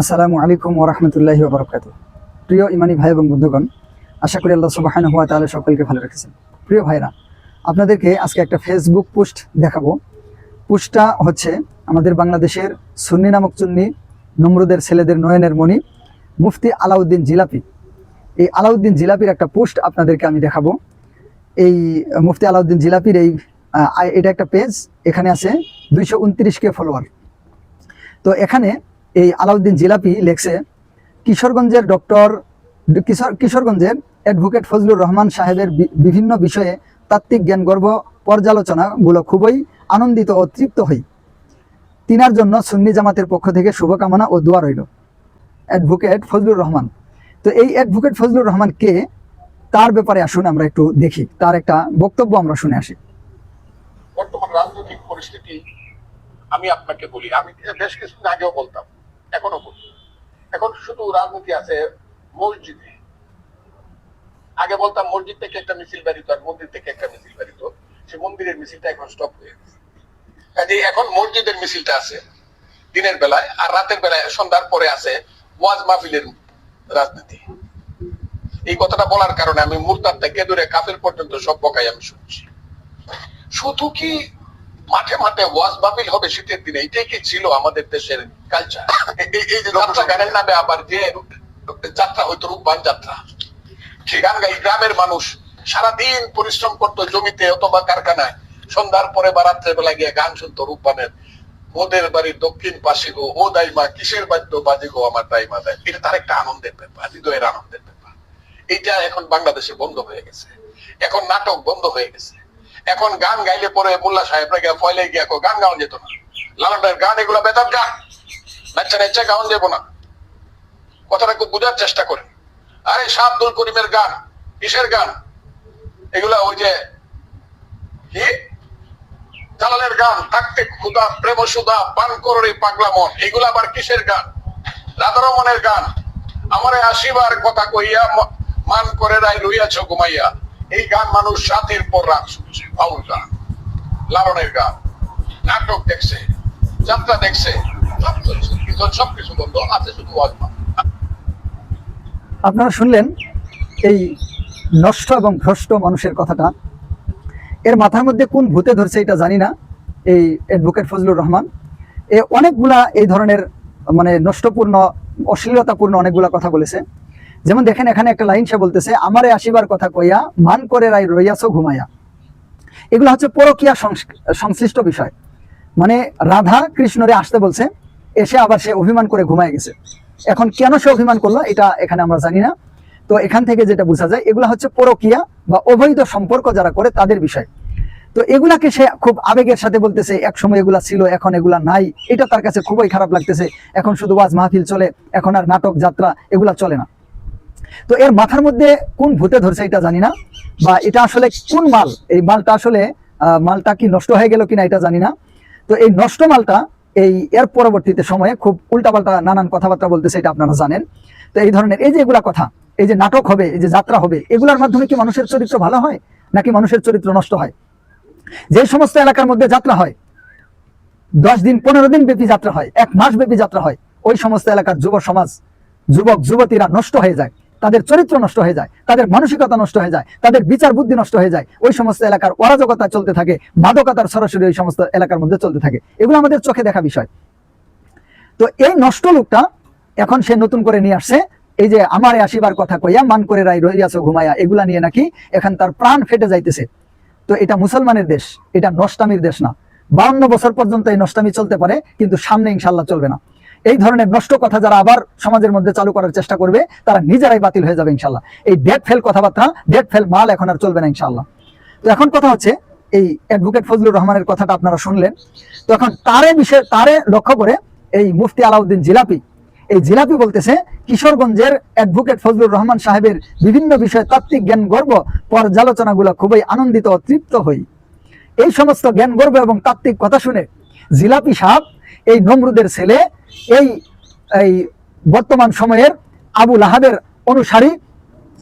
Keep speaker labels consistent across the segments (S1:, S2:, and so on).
S1: আসসালামু আলাইকুম ওরহমতুল্লাহি ওবরকাত প্রিয় ইমানি ভাই এবং বন্ধুগণ, আশা করি আল্লাহ সুবাহান হুয়া তাহলে সকলকে ভালো রেখেছেন। প্রিয় ভাইরা, আপনাদেরকে আজকে একটা ফেসবুক পোস্ট দেখাবো। পোস্টটা হচ্ছে আমাদের বাংলাদেশের সুন্নি নামক চুন্নি নমরুদের ছেলেদের নয়নের মণি মুফতি আলাউদ্দিন জিলাপি। এই আলাউদ্দিন জিলাপির একটা পোস্ট আপনাদেরকে আমি দেখাবো। এই মুফতি আলাউদ্দিন জিলাপির এই এটা একটা পেজ এখানে আছে দুইশো উনত্রিশ কে ফলোয়ার তো এখানে এই আলাউদ্দিন জিলাপি লেখছে, কিশোরগঞ্জের ডক্টর কিশোর কিশোরগঞ্জের অ্যাডভোকেট ফজলুর রহমান সাহেবের বিভিন্ন বিষয়ে তাত্ত্বিক জ্ঞান গর্ব পর্যালোচনাগুলো খুবই আনন্দিত ও তৃপ্ত হই। তিনার জন্য সুন্নি জামাতের পক্ষ থেকে শুভকামনা ও দোয়া রইল। অ্যাডভোকেট ফজলুর রহমান। তো এই অ্যাডভোকেট ফজলুর রহমান কে, তার ব্যাপারে আসুন আমরা একটু দেখি। তার একটা বক্তব্য আমরা শুনে আসি।
S2: বর্তমান রাজনৈতিক পরিস্থিতি আমি আপনাকে বলি, আমি বেশ কিছুদিন আগেও বলতাম এখনও বলি। এখন শুধু রাজনীতি আছে মসজিদে। আগে বলতাম মসজিদ থেকে একটা মিছিল বেরিত আর মন্দির থেকে একটা মিছিল বেরিত সে মন্দিরের মিছিলটা এখন স্টপ হয়ে গেছে। এখন মসজিদের মিছিলটা আছে দিনের বেলায় আর রাতের বেলায় সন্ধ্যার পরে আছে ওয়াজ মাহফিলের রাজনীতি। এই কথাটা বলার কারণে আমি মুরতাদ থেকে দূরে কাফের পর্যন্ত সব বকাই আমি শুনছি। শুধু কি মাঠে মাঠে ওয়াজ বাবিল হবে শীতের দিনে এটাই কি ছিল আমাদের দেশের কালচার এই যে যাত্রা গানের নামে আবার যে যাত্রা হয়তো রূপবান যাত্রা। সে গান গাই গ্রামের মানুষ সারাদিন পরিশ্রম করতো জমিতে অথবা কারখানায়। সন্ধ্যার পরে বা রাত্রে বেলা গিয়ে গান শুনতো রূপবানের। ওদের বাড়ির দক্ষিণ পাশে গো ও দাইমা কিসের বাদ্য বাজে গো আমার দাইমা দেয় এটা তার একটা আনন্দের ব্যাপার হৃদয়ের আনন্দের ব্যাপার। এইটা এখন বাংলাদেশে বন্ধ হয়ে গেছে। এখন নাটক বন্ধ হয়ে গেছে। এখন গান গাইলে পরে মোল্লা সাহেবরা গিয়া ফয়লে গিয়া গান গাওয়া যেত না। লালনের গান এগুলো বেতার গান নাচ্চা নাচ্চা গাওয়া যাব না। কথাটা খুব বোঝার চেষ্টা করে আরে শাহ আব্দুল করিমের গান, কিসের গান? এগুলা ওই যে, কি? জালালের গান, থাকতে খুদা, প্রেম সুদা, পান কররে পাগলা মন। এগুলা আবার কিসের গান? রাধারমনের গান। আমারে আসিবার কথা কইয়া মান করে রাই লইয়াছ ঘুমাইয়া। এই গান মানুষ রাতের পর রাত শুনছে। বাউল গান, লালনের গান, নাটক দেখছে, যাত্রা দেখছে সবকিছু বন্ধ, আছে শুধু
S1: আপনারা শুনলেন এই নষ্ট এবং ভ্রষ্ট মানুষের কথাটা। এর মাথার মধ্যে কোন ভূতে ধরছে এটা জানি না, এই অ্যাডভোকেট ফজলুর রহমান। এ অনেকগুলা এই ধরনের মানে নষ্টপূর্ণ, অশ্লীলতাপূর্ণ অনেকগুলা কথা বলেছে। যেমন দেখেন এখানে একটা লাইন সে বলতেছে, আমারে আসিবার কথা কইয়া মান করে রাই রইয়াছো ঘুমাইয়া। এগুলো হচ্ছে পরকিয়া সংশ্লিষ্ট বিষয়। মানে রাধা কৃষ্ণরে আসতে বলছে, এসে আবার সে অভিমান করে ঘুমায় গেছে। এখন কেন সে অভিমান করল, এটা এখানে আমরা জানি না। তো এখান থেকে যেটা বোঝা যায়, এগুলা হচ্ছে পরকিয়া বা অবৈধ সম্পর্ক যারা করে তাদের বিষয়। তো এগুলাকে সে খুব আবেগের সাথে বলতেছে, এক সময় এগুলা ছিল, এখন এগুলা নাই। এটা তার কাছে খুবই খারাপ লাগতেছে। এখন শুধু ওয়াজ মাহফিল চলে, এখন আর নাটক যাত্রা এগুলা চলে না। তো এর মাথার মধ্যে কোন ভূতে ধরছে এটা জানি না, বা এটা আসলে কোন মাল? এই মালটা আসলে মালটা কি নষ্ট হয়ে গেল কিনা এটা জানি না। তো এই নষ্ট মালটা এই এর পরবর্তীতে সময়ে খুব উল্টাপাল্টা নানান কথাবার্তা বলতেছে এটা আপনারা জানেন। তো এই ধরনের এই যে এগুলা কথা, এই যে নাটক হবে, এই যে যাত্রা হবে, এগুলার মাধ্যমে কি মানুষের চরিত্র ভালো হয়, নাকি মানুষের চরিত্র নষ্ট হয়? যে সমস্ত এলাকার মধ্যে যাত্রা হয়, দশ দিন, পনেরো দিন ব্যাপী যাত্রা হয়, এক মাস ব্যাপী যাত্রা হয়, ওই সমস্ত এলাকার যুব সমাজ, যুবক, যুবতীরা নষ্ট হয়ে যায়। তাদের চরিত্র নষ্ট হয়ে যায়, তাদের মানসিকতা নষ্ট হয়ে যায়, তাদের বিচার বুদ্ধি নষ্ট হয়ে যায়, ওই সমস্ত এলাকার অরাজকতা চলতে থাকে, মাদকতার সরাসরি ওই সমস্ত এলাকার মধ্যে চলতে থাকে। এগুলো আমাদের চোখে দেখা বিষয়। তো এই নষ্ট লোকটা এখন সে নতুন করে নিয়ে আসছে, এই যে আমারে আসিবার কথা কইয়া মান করে রাই রইয়াছো ঘুমাইয়া, এগুলা নিয়ে নাকি এখন তার প্রাণ ফেটে যাইতেছে। তো এটা মুসলমানের দেশ, এটা নষ্টামির দেশ না। বাউন্ন বছর পর্যন্ত এই নষ্টামি চলতে পারে, কিন্তু সামনে ইনশাল্লাহ চলবে না। এই ধরনের নষ্ট কথা যারা আবার সমাজের মধ্যে চালু করার চেষ্টা করবে, তারা নিজেরাই বাতিল হয়ে যাবে ইনশাল্লাহ। এই ডেট ফেল কথাবার্তা ডেট ফেল মাল এখন আর চলবে না ইনশাল্লাহ। তো এখন কথা হচ্ছে, এই অ্যাডভোকেট ফজলুর রহমানের কথাটা আপনারা শুনলেন। তো এখন তারে বিষয়ে, তারে লক্ষ্য করে এই মুফতি আলাউদ্দিন জিলাপি, এই জিলাপি বলতেছে, কিশোরগঞ্জের অ্যাডভোকেট ফজলুর রহমান সাহেবের বিভিন্ন বিষয়ে তাত্ত্বিক জ্ঞান গর্ব, পর্যালোচনাগুলো খুবই আনন্দিত ও তৃপ্ত হই। এই সমস্ত জ্ঞান গর্ব এবং তাত্ত্বিক কথা শুনে জিলাপি সাহেব, এই নমরুদের ছেলে এই এই বর্তমান সময়ের আবু লাহাবের অনুসারী,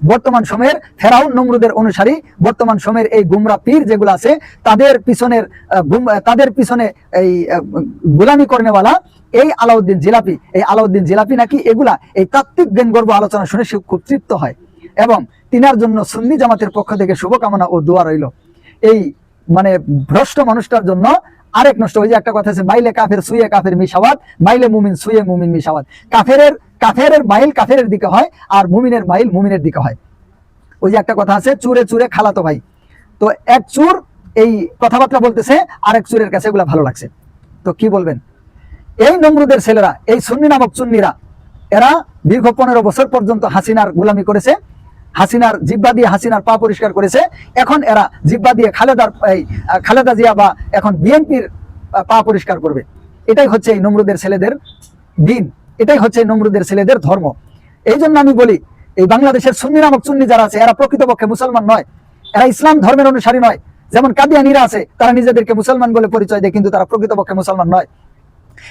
S1: বর্তমান সময়ের ফেরাউন নমরুদের অনুসারী, বর্তমান সময়ের এই গুমরা পীর যেগুলো আছে, তাদের পিছনের তাদের পিছনে এই গোলামি করেনেওয়ালা এই আলাউদ্দিন জিলাপি, এই আলাউদ্দিন জিলাপি নাকি এগুলা, এই তাত্ত্বিক জ্ঞান গর্ব আলোচনা শুনে সে খুব তৃপ্ত হয় এবং তিনার জন্য সুন্নি জামাতের পক্ষ থেকে শুভকামনা ও দোয়া রইল। এই মানে ভ্রষ্ট মানুষটার জন্য আরেক নষ্ট ওই যে একটা কথা আছে মাইলে কাফের সুয়ে কাফের মিশাওয়াত মাইলে মুমিন সুয়ে মুমিন মিশাওয়াত। কাফেরের কাফেরের মাইল কাফেরের দিকে হয় আর মুমিনের মাইল মুমিনের দিকে হয়। ওই যে একটা কথা আছে, চুরে চুরে খালাতো ভাই। তো এক চুর এই কথাবার্তা বলতেছে, আরেক চুরের কাছে এগুলা ভালো লাগছে। তো কি বলবেন? এই নমরুদের ছেলেরা, এই সুন্নি নামক চুন্নিরা, এরা দীর্ঘ পনেরো বছর পর্যন্ত হাসিনার গুলামি করেছে হাসিনার জিব্বা দিয়ে হাসিনার পা পরিষ্কার করেছে। এখন এরা জিব্বা দিয়ে খালেদার, এই, খালেদা জিয়া বা এখন বিএনপির পা পরিষ্কার করবে। এটাই হচ্ছে এই নমরুদের ছেলেদের দিন। এটাই হচ্ছে নমরুদের ছেলেদের ধর্ম। এই জন্য আমি বলি, এই বাংলাদেশের সুন্নি নামক সুন্নি যারা আছে, এরা প্রকৃতপক্ষে মুসলমান নয়। এরা ইসলাম ধর্মের অনুসারী নয়। যেমন কাদিয়ানিরা আছে, তারা নিজেদেরকে মুসলমান বলে পরিচয় দেয়, কিন্তু তারা প্রকৃতপক্ষে মুসলমান নয়।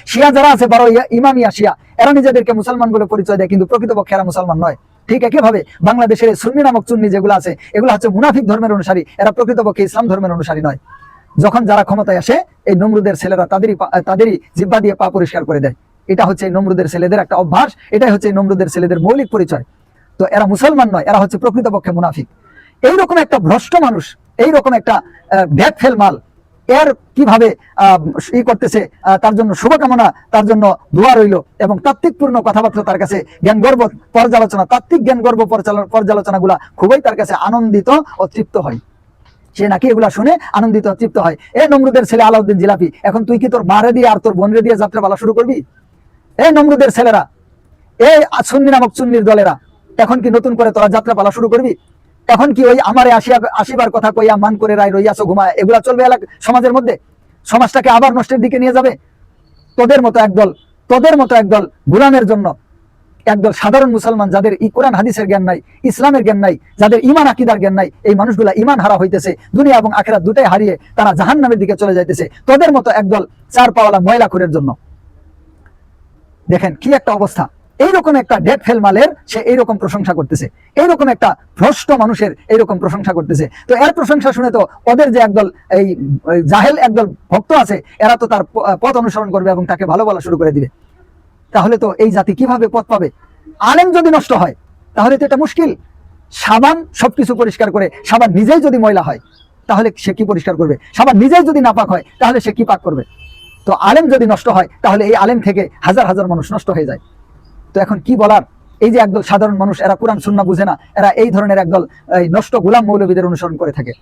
S1: শিয়া যারা আছে ইয়া- ইমামিয়া শিয়া, এরা নিজেদেরকে মুসলমান বলে পরিচয় দেয়, কিন্তু প্রকৃতপক্ষে এরা মুসলমান নয়। ঠিক একইভাবে বাংলাদেশের সুন্নি নামক চুন্নি যেগুলো আছে, এগুলো হচ্ছে মুনাফিক ধর্মের অনুসারী। এরা প্রকৃতপক্ষে ইসলাম ধর্মের অনুসারী নয়। যখন যারা ক্ষমতায় আসে, এই নমরুদের ছেলেরা তাদেরই তাদেরই জিব্বা দিয়ে পা পরিষ্কার করে দেয়। এটা হচ্ছে এই নমরুদের ছেলেদের একটা অভ্যাস, এটাই হচ্ছে এই নমরুদের ছেলেদের মৌলিক পরিচয়। তো এরা মুসলমান নয়, এরা হচ্ছে প্রকৃতপক্ষে মুনাফিক। এইরকম একটা ভ্রষ্ট মানুষ, এইরকম একটা ব্যাগ ফেল মাল এর কীভাবে ই করতেছে তার জন্য শুভকামনা, তার জন্য দোয়া রইল এবং তাত্ত্বিকপূর্ণ কথাবার্তা তার কাছে জ্ঞান গর্ব পর্যালোচনা, তাত্ত্বিক জ্ঞান গর্ব পর্যালোচনা গুলা খুবই তার কাছে আনন্দিত ও তৃপ্ত হয়। সে নাকি এগুলা শুনে আনন্দিত তৃপ্ত হয়। এ নমরুদের ছেলে আলাউদ্দিন জিলাপি, এখন তুই কি তোর মারে দিয়ে আর তোর বোনরে দিয়ে যাত্রা পালা শুরু করবি? এই নমরুদের ছেলেরা এই সুন্নি নামক চুন্নির দলেরা, এখন কি নতুন করে তোরা যাত্রা পালা শুরু করবি? এখন কি ওই আমারে আসিয়া আসিবার কথা কইয়া মান করে রায় রইয়াছো, ঘুমায়? এগুলা চলবে এলাকা সমাজের মধ্যে? সমাজটাকে আবার নষ্টের দিকে নিয়ে যাবে? তোদের মতো একদল তোদের মতো একদল গুলামের জন্য একদল সাধারণ মুসলমান যাদের ই কোরআন, হাদিসের জ্ঞান নাই, ইসলামের জ্ঞান নাই, যাদের ইমান আকিদার জ্ঞান নাই, এই মানুষগুলা ইমান হারা হইতেছে, দুনিয়া এবং আখেরা দুটাই হারিয়ে তারা জাহান নামের দিকে চলে যাইতেছে। তোদের মতো একদল চার পাওয়ালা ময়লা খুরের জন্য। দেখেন কি একটা অবস্থা। এইরকম একটা ডেট ফেল মালের সে এইরকম প্রশংসা করতেছে। এইরকম একটা ভ্রষ্ট মানুষের এইরকম প্রশংসা করতেছে। তো এর প্রশংসা শুনে তো ওদের যে একদল এই জাহেল একদল ভক্ত আছে, এরা তো তার পথ অনুসরণ করবে এবং তাকে ভালো বলা শুরু করে দিবে। তাহলে তো এই জাতি কীভাবে পথ পাবে? আলেম যদি নষ্ট হয়, তাহলে তো এটা মুশকিল। সাবান সবকিছু পরিষ্কার করে, সাবান নিজেই যদি ময়লা হয়, তাহলে সে কি পরিষ্কার করবে? সাবান নিজেই যদি নাপাক হয়, তাহলে সে কি পাক করবে? তো আলেম যদি নষ্ট হয়, তাহলে এই আলেম থেকে হাজার হাজার মানুষ নষ্ট হয়ে যায়। তো এখন কি বলার? এই যে একদল সাধারণ মানুষ, এরা কোরআন শূন্য বুঝে না, এরা এই ধরনের একদল নষ্ট গোলাম মৌলবীদের অনুসরণ করে থাকে।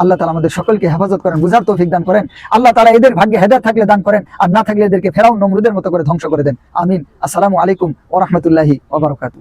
S1: আল্লাহ তালা আমাদের সকলকে হেফাজত করেন, বুঝার তৌফিক দান করেন। আল্লাহ তালা এদের ভাগ্যে হেদার থাকলে দান করেন, আর না থাকলে এদেরকে ফেরাও নমরুদের মতো করে ধ্বংস করে দেন। আমিন। আসসালামু আলাইকুম ওরহমতুল্লাহি ওবরকাতু